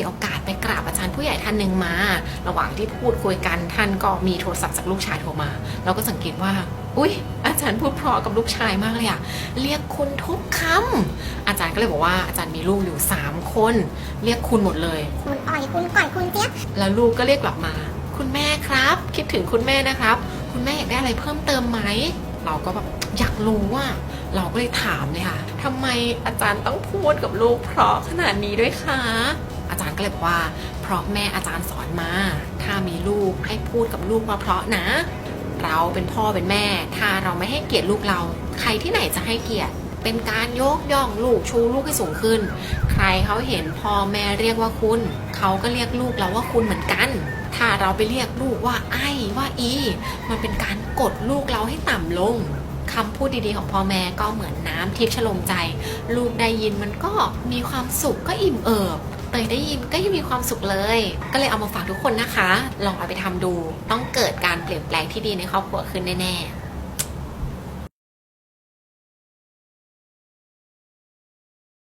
มีโอกาสไปกราบอาจารย์ผู้ใหญ่ท่านหนึ่งมา ระหว่างที่พูดคุยกันท่านก็มีโทรศัพท์จากลูกชายโทรมา เราก็สังเกตว่า อุ๊ย อาจารย์พูดเพราะกับลูกชายมากเลยอะเรียกคุณทุกคำอาจารย์ก็เลยบอกว่าอาจารย์มีลูกอยู่ 3 คน เรียกคุณหมดเลย คุณอ่อยคุณก่อยคุณเจี๊ยบแล้วลูกก็เรียกกลับมา คุณแม่ครับ คิดถึงคุณแม่นะครับ คุณแม่อยากได้อะไรเพิ่มเติมไหมเราก็แบบอยากรู้ว่า เราก็เลยถามเลยค่ะทำไมอาจารย์ต้องพูดกับลูกเพราะขนาดนี้ด้วยคะอาจารย์ ก็เลยบอกว่า เพราะแม่อาจารย์สอนมา ถ้ามีลูกให้พูดกับลูกว่าเพราะนะ เราเป็นพ่อเป็นแม่ ถ้าเราไม่ให้เกียรติลูกเรา ใครที่ไหนจะให้เกียรติเป็นการยกย่องลูกชูลูกให้สูงขึ้น ใครเขาเห็นพ่อแม่เรียกว่าคุณ เขาก็เรียกลูกเราว่าคุณเหมือนกัน ถ้าเราไปเรียกลูกว่าไอ้ว่าอี มันเป็นการกดลูกเราให้ต่ำลงคำพูดดีๆของพ่อแม่ก็เหมือนน้ำทิพย์ชโลมใจ ลูกได้ยินมันก็มีความสุขก็อิ่มเอิบ เตยได้ยินก็ยังมีความสุขเลย ก็เลยเอามาฝากทุกคนนะคะ ลองเอาไปทำดู ต้องเกิดการเปลี่ยนแปลงที่ดีในครอบครัวขึ้นแน่ๆ